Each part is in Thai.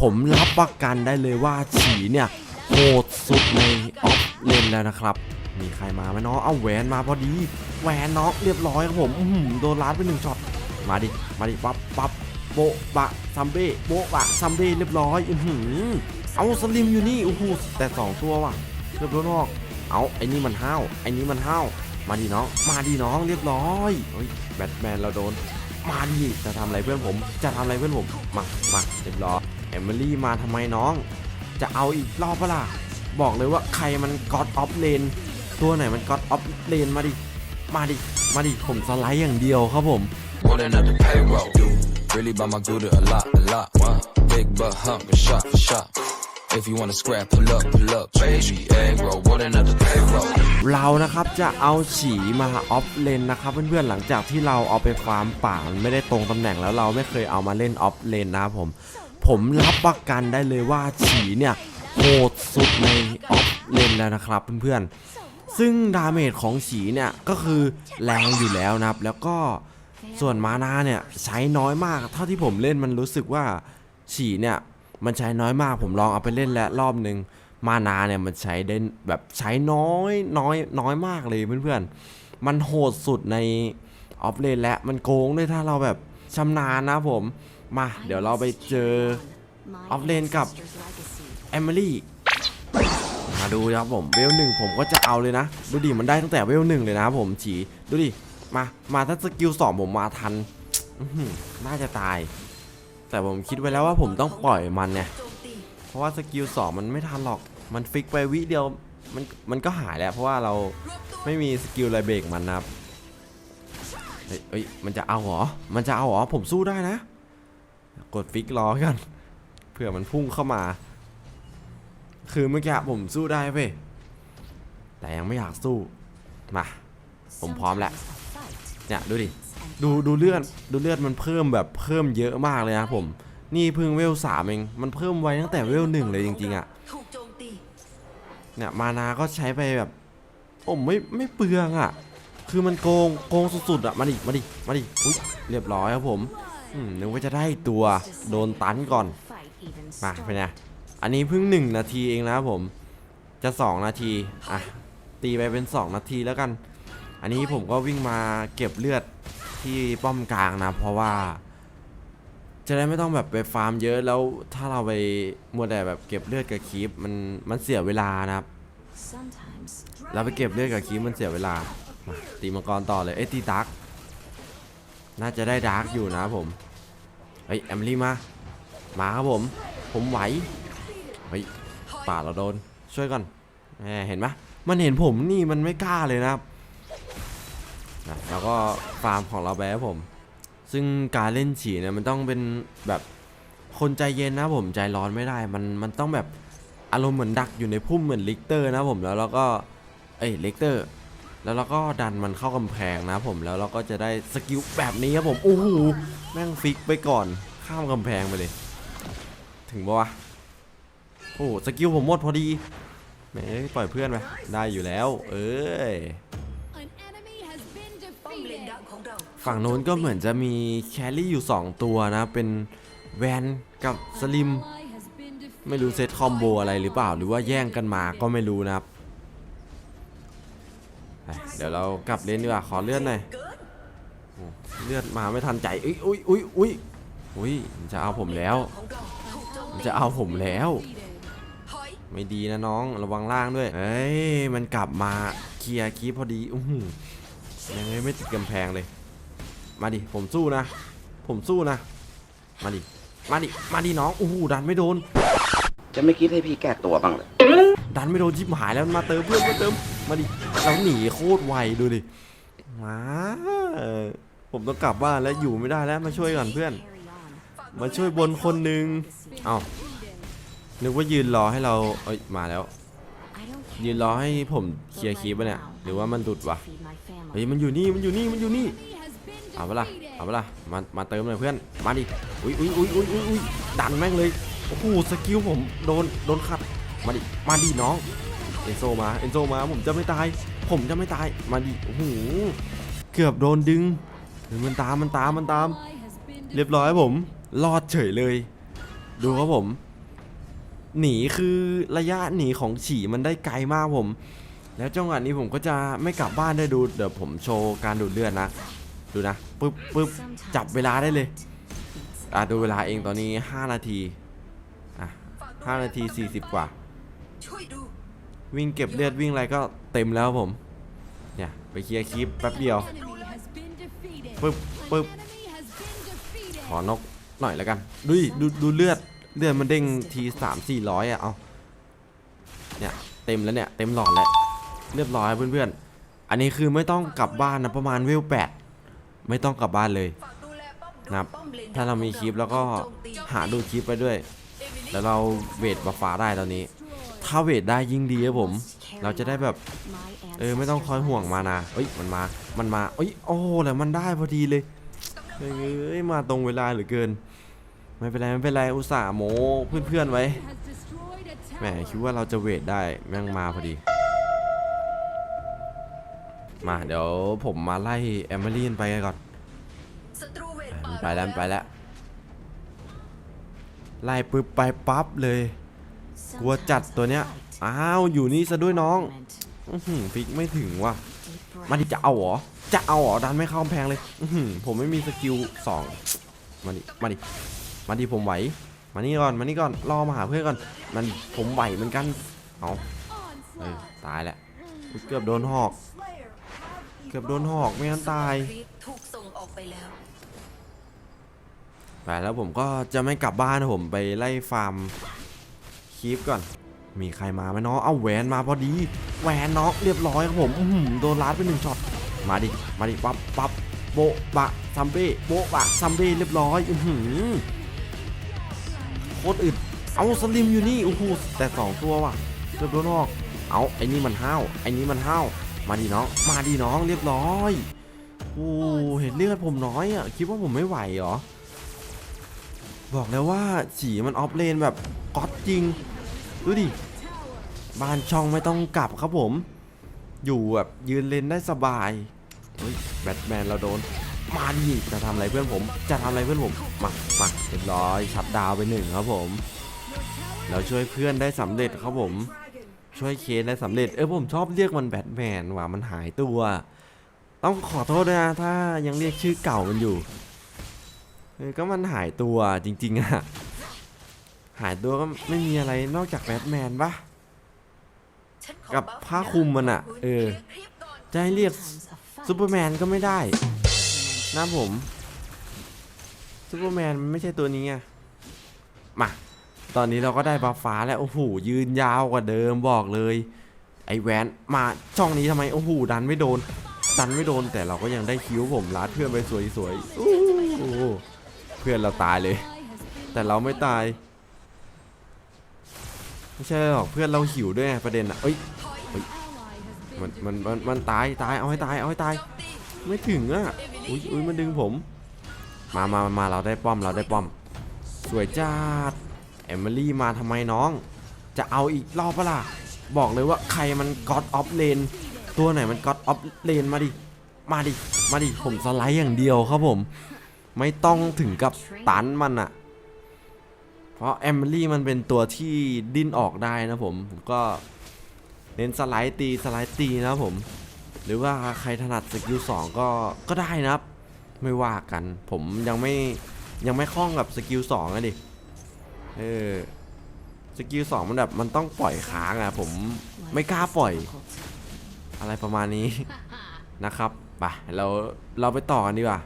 ผมรับประกันได้เลยว่าฉีเนี่ยโหดสุดในออฟเลนแล้วนะครับ มีใครมาไหมเนาะเอาแหวนมาพอดีแหวนเนาะเรียบร้อยครับผมอือหือโดนลัดไปหนึ่งช็อตมาดิมาดิปั๊บปั๊บโบะบะซัมเบ้โบะบะซัมเบ้เรียบร้อยอื้อหือเอาสลิมอยู่นี่โอ้โหแต่สองตัวว่ะเรียบร้อยนอกเอาไอ้นี่มันห้าวไอ้นี่มันห้าวมาดิน้อง มาดิน้องเรียบร้อยเฮ้ยแบทแมนเราโดน มาดิจะทำอะไรเพื่อนผม จะทำอะไรเพื่อนผม มา มาเรียบร้อย อมิลี่มาทำไมน้อง จะเอาอีกรอบปะล่ะบอกเลยว่าใครมันก็อดออฟเลนตัวไหนมันก็อดออฟเลนมาดิ มาดิ มาดิ ผมสไลด์อย่างเดียวครับผม Rolling up the payroll. Really by my Gouda a lot, a lot. Big butt hump and shot for shot. If you wanna scrap, pull up, pull up. Baby, egg roll. Rolling up the payroll. เรานะครับจะเอาฉีมาออฟเลนนะครับเพื่อนๆหลังจากที่เราเอาไปฟาร์มป่ามันไม่ได้ตรงตำแหน่งแล้วเราไม่เคยเอามาเล่นออฟเลนนะครับผม ผมรับประกันได้เลยว่าฉีเนี่ยโหดสุดในออฟเลนแล้วนะครับเพื่อนๆ ซึ่งดาเมจของฉีเนี่ยก็คือแรงอยู่แล้วนะครับ แล้วก็ส่วนมานาเนี่ยใช้น้อยมากเท่าที่ผมเล่นมันรู้สึกว่าฉีเนี่ยมันใช้น้อยมากผมลองเอาไปเล่นแล้วรอบนึงมานาเนี่ยมันใช้ได้แบบใช้น้อยน้อยน้อยมากเลยเพื่อนๆ มันโหดสุดในออฟเลนและมันโกงด้วยถ้าเราแบบชำนาญนะผม มา เดี๋ยวเราไปเจอออฟเลนกับแอม l ลี่มาดูครับผมเวลหนึ่งผมก็จะเอาเลยนะ ดูดิมันได้ตั้งแต่เวลหนึ่งเลยนะครับผมฉีดูดิมามาถ้าสกิลสองผมมาทันน่าจะตาย แต่ผมคิดไว้แล้วว่าผมต้องปล่อยมันเนี่ยเพราะว่าสกิลสองมันไม่ทันหรอกมันฟิกไปวิเดียวมันมันก็หายแล้ว เพราะว่าเราไม่มีสกิลอะไรเบรกมันนะครับเฮ้ยเฮ้ยมันจะเอาเหรอ มันจะเอาเหรอผมสู้ได้นะ กดฟิกรอกันเผื่อมันพุ่งเข้ามา คือเมื่อกี้ผมสู้ได้เว้ยแต่ยังไม่อยากสู้มาผมพร้อมแล้วเนี่ยดูดิดูดูเลือดดูเลือดมันเพิ่มแบบเพิ่มเยอะมากเลยนะผม นี่พิ่งเวลสามเองมันเพิ่มไวตั้งแต่เวลหนึ่งเลยจริงๆอะ่ะเนี่ยมานาก็ใช้ไปแบบผมไม่ไม่เปลืองอะ่ะ คือมันโกงโกงสุดๆอะ่ะมาดิมาดิมาดิอุ้ยเรียบร้อยครับผม อืมนึกว่าจะได้ตัวโดนตันก่อน มาเป็นไงอันนี้เพิ่งหนึ่งนาทีเองนะครับผม จะสองนาที อะ ตีไปเป็นสองนาทีแล้วกัน อันนี้ผมก็วิ่งมาเก็บเลือดที่ป้อมกลางนะ เพราะว่า จะได้ไม่ต้องแบบไปฟาร์มเยอะแล้วถ้าเราไปมัวแต่แบบเก็บเลือดกับคีปมันมันเสียเวลานะครับเราไปเก็บเลือดกับคีปมันเสียเวลามาตีมังกรต่อเลยเอ้ยตีดาร์ก น่าจะได้ดาร์กอยู่นะผม เฮ้ยแอมลี่มา มาครับผม ผมไหว เฮ้ยป่าเราโดน ช่วยก่อนแหมเห็นไหมมันเห็นผมนี่มันไม่กล้าเลยนะครับแล้วก็ฟาร์มของเราไปครับผม ซึ่งการเล่นฉีเนี่ยมันต้องเป็นแบบคนใจเย็นนะผมใจร้อนไม่ได้ มันมันต้องแบบอารมณ์เหมือนดักอยู่ในพุ่มเหมือนลิกเตอร์นะผมแล้วเราก็เอ้ยลิกเตอร์ แล้วเราก็ดันมันเข้ากำแพงนะผมแล้วเราก็จะได้สกิลแบบนี้ครับผมโอ้โหแม่งฟิกไปก่อนข้ามกำแพงไปเลย ถึงปะวะโอ้สกิลผมหมดพอดีแหมปล่อยเพื่อนไปได้อยู่แล้ว เอ้ยป้อฝั่งโน้นก็เหมือนจะมีแครี่อยู่ 2 ตัวนะ เป็นแวนกับสลิม ไม่รู้เซตคอมโบอะไรหรือเปล่า หรือว่าแย่งกันมาก็ไม่รู้นะครับ เดี๋ยวเรากลับเลนดีกว่าขอเลือดหน่อยเกินโอ้เลือดมาไม่ทันใจอุ้ยอุ้ยอุ้ยอุ้ยอุ้ยมันจะเอาผมแล้วของเราถูกโจมมันตีจะเอาผมแล้วถอยไม่ดีนะน้องระวังล่างด้วยเฮ้ยมันกลับมาเคลียร์คีปพอดีอื้อหือยังไม่ติดกำแพงเลย มาดิผมสู้นะ ผมสู้นะ มาดิมาดิมาดิน้องโอ้โหดันไม่โดน จะไม่คิดให้พี่แก้ตัวบ้างเลยดันไม่โดนชิบหายแล้วมันมาเติมเพื่อนมาเติมมาดิ เราหนีโคตรไวดูดิ มาผมต้องกลับบ้านแล้วอยู่ไม่ได้แล้วมาช่วยก่อนเพื่อน มาช่วยบนคนหนึ่งเอ้านึกว่ายืนรอให้เรา เอ้ยมาแล้ว ยืนรอให้ผมเคลียร์คีปปะเนี่ย หรือว่ามันดุดวะ เฮ้ยมันอยู่นี่มันอยู่นี่มันอยู่นี่ เอาเปล่าเอาเปล่ามา มาเติมหน่อยเพื่อน มาดิ อุ้ยอุ้ยอุ้ยอุ้ยอุ้ยอุ้ยดันแม่งเลย โอ้โหสกิลผมโดนโดนขัด มาดิ มาดิน้อง เอนโซมา เอนโซมาผมจะไม่ตาย ผมจะไม่ตาย มาดิ โอ้โห เกือบโดนดึงเฮ้ยมันตามมันตามมันตาม เรียบร้อยผม รอดเฉยเลย ดูครับผม หนีคือระยะหนีของฉี่มันได้ไกลมากผม แล้วจังหวะนี้ผมก็จะไม่กลับบ้านได้ดู เดี๋ยวผมโชว์การดูดเลือดนะ ดูนะปึ๊บปึ๊บจับเวลาได้เลยอะดูเวลาเองตอนนี้ 5 นาที อะ 5 นาที 40 กว่า ช่วยดู วิ่งเก็บเลือดวิ่งอะไรก็เต็มแล้วผมเนี่ยไปเคลียร์คลิปแป๊บเดียวปึ๊บปึ๊บขอนกหน่อยแล้วกันดูดิดูดูเลือดเลือดมันเด้งทีสามสี่ร้อยอะเอาเนี่ยเต็มแล้วเนี่ยเต็มหลอดแล้วเรียบร้อยเพื่อนๆ อันนี้คือไม่ต้องกลับบ้านนะประมาณเวลแปดไม่ต้องกลับบ้านเลยฝากดูแลป้อมนะครับป้อมเลนถ้าเรามีคลิปแล้วก็โจมตีหาดูคลิปไปด้วย แล้วเราเวทบัฟฟ้าได้ตอนนี้ ถ้าเวทได้ยิ่งดีครับผม เราจะได้แบบ เออไม่ต้องคอยห่วงมานาเอ้ยมันมา มันมาเอ้ยโอ้แล้วมันได้พอดีเลยเอ้ยมาตรงเวลาเหลือเกิน ไม่เป็นไรไม่เป็นไรอุตส่าห์โมเพื่อนๆไว้แหมคิดว่าเราจะเวทได้แม่งมาพอดี มาเดี๋ยวผมมาไล่แอมเบอรีนไปกันก่อนศัตรูเวทอะป่ามันไปแล้วมันไปแล้วไล่ปึ๊บไปปั๊บเลย กลัวจัดตัวเนี้ย อ้าว อยู่นี่ซะด้วยน้องอื้อหือฟิกไม่ถึงว่ะ มาดิจะเอาเหรอ จะเอาเหรอ ดันไม่เข้ากำแพงเลย อื้อหือผมไม่มีสกิลสองมาดิ มาดิ มาดิผมไหว มานี่ก่อน มานี่ก่อน รอมาหาเพื่อนก่อน มันผมไหวเหมือนกัน เอาเออตายแล้วอุ๊ยเกือบโดนหอก เกือบโดนหอกไม่งั้นตายครีปถูกส่งออกไปแล้วไปแล้วผมก็จะไม่กลับบ้านนะผมไปไล่ฟาร์ม คีปก่อน มีใครมาไหมน้องเอาแหวนมาพอดี แหวนน้องเรียบร้อยครับผมอือหือโดนลัดไปหนึ่งช็อต มาดิ มาดิ ปั๊บปั๊บโบะบะซัมเบ้โบะบะซัมเบ้เรียบร้อยอื้อหือโคตรอึด เอาสลิมอยู่นี่โอ้โหแต่สองตัวว่ะเกือบโดนออก เอาไอ้นี่มันห้าว ไอ้นี่มันห้าว มาดิน้อง มาดิน้องเรียบร้อย โอ้เห็นเลือดผมน้อยอะ คิดว่าผมไม่ไหวเหรอ บอกแล้วว่าฉีมันออฟเลนแบบก๊อตจริง ดูดิ บ้านช่องไม่ต้องกลับครับผม อยู่แบบยืนเลนได้สบายเฮ้ยแบทแมนเราโดน มาดิจะทำอะไรเพื่อนผม จะทำอะไรเพื่อนผม มามาเรียบร้อยชัดดาวไปหนึ่งครับผม เราช่วยเพื่อนได้สำเร็จครับผม ช่วยเคสได้สำเร็จ เออผมชอบเรียกมันแบทแมนว่ะมันหายตัว ต้องขอโทษด้วยนะถ้ายังเรียกชื่อเก่ามันอยู่ เออก็มันหายตัวจริงๆอะหายตัวก็ไม่มีอะไรนอกจากแบทแมนปะกับผ้าคลุมมันอะเออจะให้เรียกซูเปอร์แมนก็ไม่ได้นะผมซูเปอร์แมนมันไม่ใช่ตัวนี้ไงมาตอนนี้เราก็ได้บัฟฟ้าแล้ว โอ้โห ยืนยาวกว่าเดิมบอกเลย ไอแวนมาช่องนี้ทำไม โอ้โห ดันไม่โดน ดันไม่โดนแต่เราก็ยังได้คิ้วผมลาดเพื่อนไปสวยๆอู้หูเพื่อนเราตายเลย แต่เราไม่ตาย ไม่ใช่หรอกเพื่อนเราหิวด้วยไงประเด็นอะเอ้ยถอยมันมันมันมันตายตายเอาให้ตายเอาให้ตายโจมตีไม่ถึงอะอุ้ยอุ้ยมันดึงผม มามามาเราได้ป้อมเราได้ป้อม สวยจัดแอมเบอรี่มาทำไมน้อง จะเอาอีกรอบปะล่ะบอกเลยว่าใครมันก็อดออฟเลนตัวไหนมันก็อดออฟเลนมาดิ มาดิ มาดิ ผมสไลด์อย่างเดียวครับผม ไม่ต้องถึงกับตันมันอะเพราะแอมเบอรี่มันเป็นตัวที่ดิ้นออกได้นะผม ผมก็เน้นสไลด์ตีสไลด์ตีนะผม หรือว่าใครถนัดสกิลสองก็ก็ได้นะครับ ไม่ว่ากัน ผมยังไม่ยังไม่คล่องกับสกิลสองอะดิ เออสกิลสองมันแบบมันต้องปล่อยค้างอะผมไม่กล้าปล่อย อะไรประมาณนี้นะครับ ไปเราเราไปต่อกันดีกว่า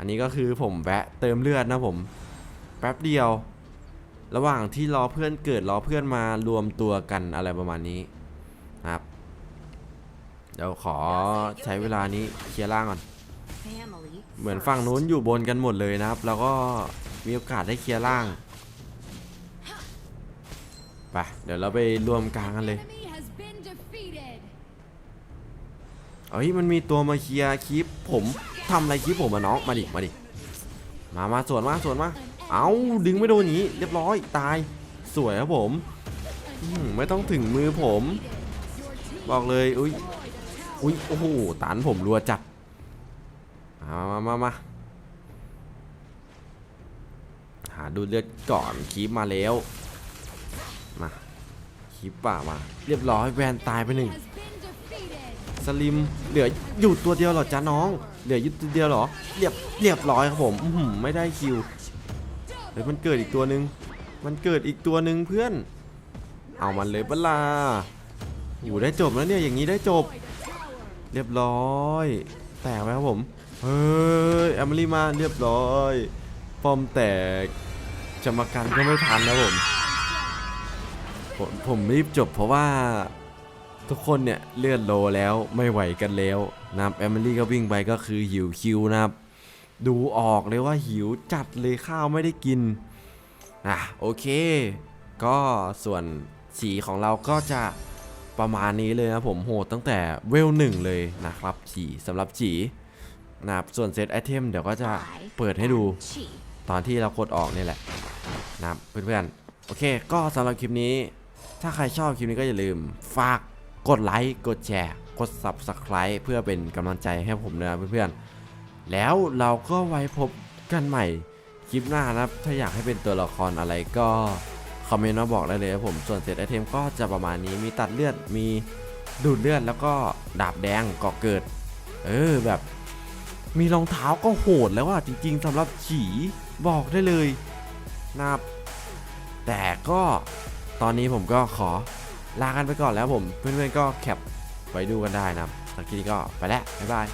อันนี้ก็คือผมแวะเติมเลือดนะผม แป๊บเดียว ระหว่างที่รอเพื่อนเกิดรอเพื่อนมารวมตัวกันอะไรประมาณนี้นะครับ เดี๋ยวขอใช้เวลานี้เคลียร์ล่างก่อน เหมือนฝั่งนู้นอยู่บนกันหมดเลยนะครับ แล้วก็มีโอกาสได้เคลียร์ล่างไปเดี๋ยวเราไปรวมกลางกันเลยเอ้ยมันมีตัวมาเคลียร์คลิปผม ทำอะไรคลิปผมมาน้อง มาดิ มาดิ มา มาสวนมาสวนมา เอาดึงไม่โดนงนี้เรียบร้อยตาย สวยครับผมอื้อหือไม่ต้องถึงมือผม บอกเลย อุ้ย อุ้ย โอ้โหตันผมรัวจัด มามามามาหาาดูเลือดก่อนคีบมาแล้ว มาคีบป่ามา เรียบร้อยแวนตายไปหนึ่ง สลิมเหลืออยู่ตัวเดียวหรอจ๊ะน้อง เหลืออยู่ตัวเดียวหรอเรียบเรียบร้อยครับผมไม่ได้คิวเฮ้ยมันเกิดอีกตัวหนึ่งมันเกิดอีกตัวหนึ่งเพื่อน เอามันเลยปล่ะอยู่ได้จบแล้วเนี่ยอย่างนี้ได้จบ เรียบร้อย แตกไหมครับผม เฮ้ยแอมลี่มาเรียบร้อยปอมแตกจะมากันก็ไม่ทันนะผมผมผมรีบจบเพราะว่า ทุกคนเนี่ยเลือนโลแล้วไม่ไหวกันแล้วนะครับแอมลี่ก็วิ่งไปก็คือหิวคิวนะครับ ดูออกเลยว่าหิวจัดเลยข้าวไม่ได้กินอะโอเค ก็ส่วนสีของเราก็จะประมาณนี้เลยนะผมโหดตั้งแต่เวลหนึ่งเลยนะครับสีสำหรับสีนะครับส่วนเซตไอเทมเดี๋ยวก็จะเปิดให้ดูตอนที่เรากดออกนี่แหละนะครับเพื่อนๆโอเค ก็สำหรับคลิปนี้ ถ้าใครชอบคลิปนี้ก็อย่าลืมฝาก กดไลค์กดแชร์กด Subscribe เพื่อเป็นกำลังใจให้ผมนะเพื่อนๆ แล้วเราก็ไว้พบกันใหม่คลิปหน้านะครับ ถ้าอยากให้เป็นตัวละครอะไรก็คอมเมนต์มาบอกได้เลยครับผม ส่วนเซตไอเทมก็จะประมาณนี้ มีตัดเลือด มีดูดเลือด แล้วก็ดาบแดงก่อเกิด เออแบบ มีรองเท้าก็โหดแล้วอะจริงๆสำหรับฉีบอกได้เลยนะครับแต่ก็ตอนนี้ผมก็ขอ ลากันไปก่อนแล้วผม เพื่อนๆก็แคปไว้ดูกันได้นะครับสักทีนี้ก็ไปแล้วบ๊ายบาย